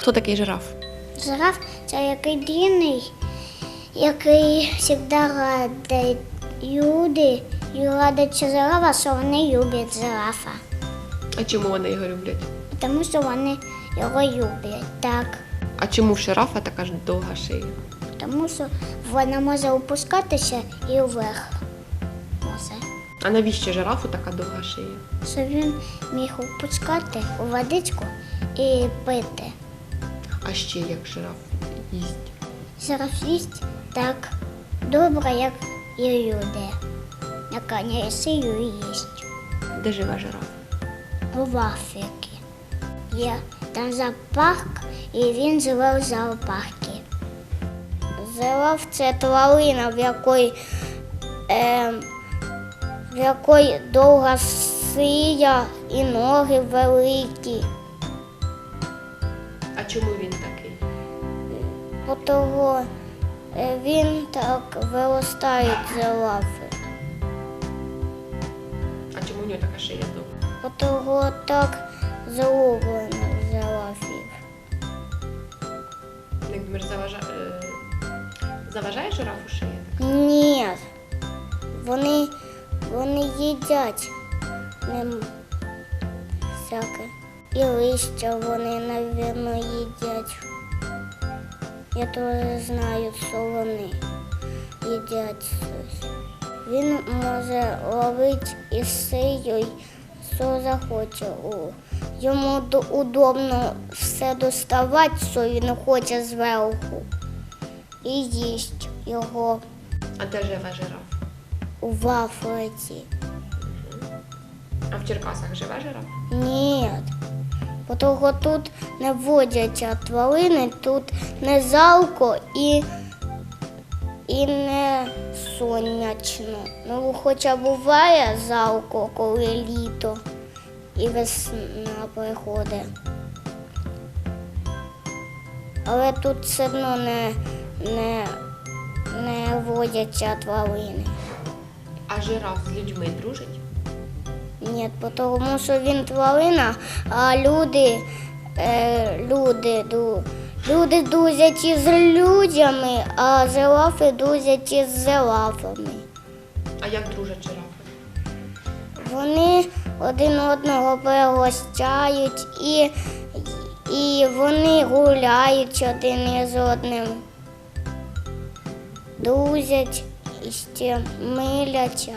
Хто такий жираф? Жираф це який длинний, який завжди радить люди і радить жирафа, що вони люблять жирафа. А чому вони його люблять? Тому що вони його люблять, так. А чому в жирафа така ж довга шия? Тому що вона може опускатися і вверх. Може. А навіщо жирафу така довга шия? Щоб він міг опускати у водичку і пити. А ще як жираф їсть? Жираф їсть так добре, як і люди. Яка не сію і їсть. Де живе жираф? в Африці. Є там зоопарк, і він живе в зоопарку. Жираф це тварина, в якої, е, в якої довга шия і ноги великі. А чому він такий? Бо того е, він так виростає жирафи. А чому в нього така шия довга? Бо того так зроблено жирафів. Як думаєш, заважає, заважає жирафу шия? Ні. Вони, вони їдять ним всяке. І листя вони, напевно, їдять. Я теж знаю, що вони їдять щось. Він може ловити із шиєю, що захоче. Йому удобно все доставати, що він хоче зверху. І їсть його А де живе жираф? в Африці. А в Черкасах живе жираф? Ні. Бо того тут не водяться тварини, тут не залко і, і не сонячно. Ну, хоча буває залко, коли літо і весна приходить. Але тут все одно не, не, не водяться тварини. А жираф з людьми дружить? Ні, тому що він тварина, а люди, е, люди, люди друзять із людьми, а жирафи друзять із жирафами. А як дружать жирафи? Вони один одного пригощають і, і вони гуляють один із одним. Друзять і ще миляться.